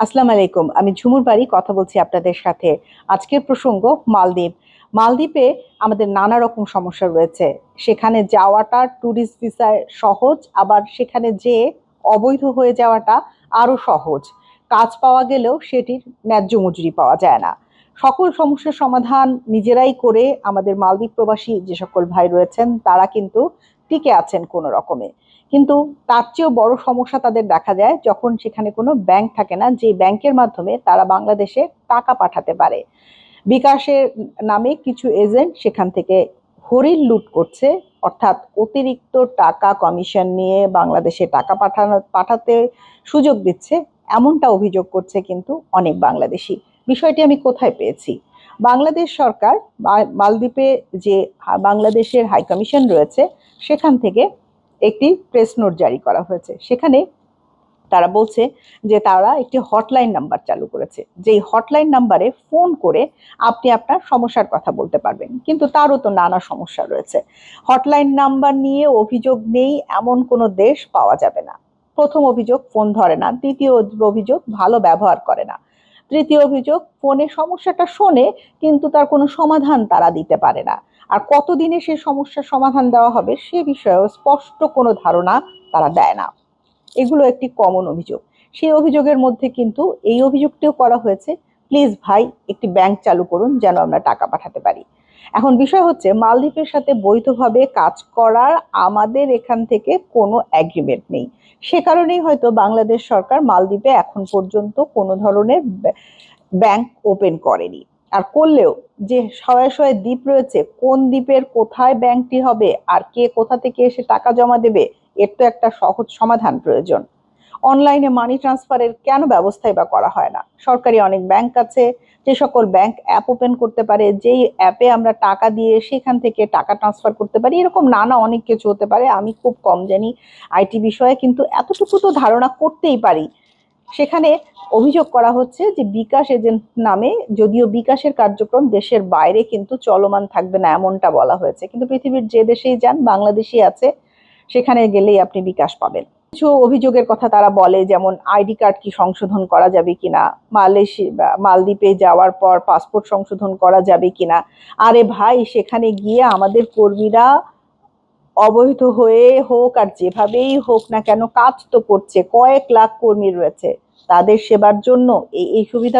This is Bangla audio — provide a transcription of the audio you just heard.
আসসালামু আলাইকুম। আমি ঝুমুর বাড়ি, কথা বলছি আপনাদের সাথে। আজকের প্রসঙ্গ, মালদ্বীপ। মালদ্বীপে আমাদের নানা রকম সমস্যা রয়েছে। সেখানে যাওয়াটা ট্যুরিস্ট ভিসায় সহজ, আবার সেখানে যে অবৈধ হয়ে যাওয়াটা আরও সহজ। কাজ পাওয়া গেলেও সেটির ন্যায্য মজুরি পাওয়া যায় না। সকল সমস্যার সমাধান নিজেরাই করে আমাদের মালদ্বীপ প্রবাসী যে সকল ভাই রয়েছেন, তারা কিন্তু টিকে আছেন কোনো রকমে। কিন্তু তার চেয়েও বড় সমস্যা তাদের দেখা যায় যখন সেখানে কোনো ব্যাংক থাকে না যে ব্যাংকের মাধ্যমে তারা বাংলাদেশে টাকা পাঠাতে পারে। বিকাশের নামে কিছু এজেন্ট সেখান থেকে হরিণ লুট করছে, অর্থাৎ অতিরিক্ত টাকা কমিশন নিয়ে বাংলাদেশে টাকা পাঠানো, পাঠাতে সুযোগ দিচ্ছে, এমনটা অভিযোগ করছে কিন্তু অনেক বাংলাদেশি। বিষয়টি আমি কোথায় পেয়েছি? বাংলাদেশ সরকার মালদ্বীপে যে বাংলাদেশের হাই কমিশন রয়েছে, সেখান থেকে একটি প্রেস নোট জারি করা হয়েছে। সেখানে তারা বলছে যে তারা একটি হটলাইন নাম্বার চালু করেছে। যেই হটলাইন নাম্বারে ফোন করে আপনি আপনার সমস্যার কথা বলতে পারবেন। কিন্তু তারও তো নানা সমস্যা রয়েছে। হটলাইন নাম্বার নিয়ে অভিযোগ নেই, এমন কোনো দেশ পাওয়া যাবে না। প্রথম অভিযোগ ফোন ধরে না, দ্বিতীয় অভিযোগ ভালো ব্যবহার করে না। তৃতীয় অভিযোগ, ফোনে সমস্যাটা শোনে, কিন্তু তার কোনো সমাধান তারা দিতে পারে না। আর কতদিনে সেই সমস্যার সমাধান দেওয়া হবে সে বিষয়েও স্পষ্ট কোনো ধারণা তারা দেয় না। এগুলো একটি কমন অভিযোগ। সেই অভিযোগের মধ্যে কিন্তু এই অভিযোগটিও করা হয়েছে প্লিজ ভাই, একটি ব্যাংক চালু করুন যেন আমরা টাকা পাঠাতে পারি। এখন বিষয় হচ্ছে, মালদ্বীপের সাথে বৈধভাবে কাজ করার আমাদের এখান থেকে কোনো অ্যাগ্রিমেন্ট নেই। সে কারণেই হয়তো বাংলাদেশ সরকার মালদ্বীপে এখন পর্যন্ত কোনো ধরনের ব্যাংক ওপেন করেনি। আর করলেও যে শয়ে শয়ে দ্বীপ রয়েছে, কোন দ্বীপের কোথায় ব্যাংকটি হবে, আর কে কোথা থেকে এসে টাকা জমা দেবে, এর তো একটা সহজ সমাধান প্রয়োজন। অনলাইনে মানি ট্রান্সফারের কেন ব্যবস্থাই বা করা হয় না? সরকারি অনেক ব্যাংক আছে, যে সকল ব্যাংক অ্যাপ ওপেন করতে পারে, যেই অ্যাপে আমরা টাকা দিয়ে সেখান থেকে টাকা ট্রান্সফার করতে পারি। এরকম নানা অনেক কিছু হতে পারে, আমি খুব কম জানি আইটি বিষয়ে, কিন্তু এতটুকু তো ধারণা করতেই পারি। সেখানে অভিযোগ করা হচ্ছে যে বিকাশ এজেন্ট নামে, যদিও বিকাশের কার্যক্রম দেশের বাইরে কিন্তু চলমান থাকবে না এমনটা বলা হয়েছে। কিন্তু পৃথিবীর যে দেশেই যান বাংলাদেশি আছে, সেখানে গেলেই আপনি বিকাশ পাবেন। কিছু অভিযোগের কথা তারা বলে, যেমন আইডি কার্ড কি সংশোধন করা যাবে কিনা মালয়েশিয়া মালদ্বীপে যাওয়ার পর পাসপোর্ট সংশোধন করা যাবে কিনা। আরে ভাই, সেখানে গিয়ে আমাদের কর্মীরা অবৈধ হয়ে হোক আর যেভাবেই হোক না কেন, কাজ তো করছে, কয়েক লাখ কর্মী রয়েছে। তাদের সেবার জন্য এই এই সুবিধা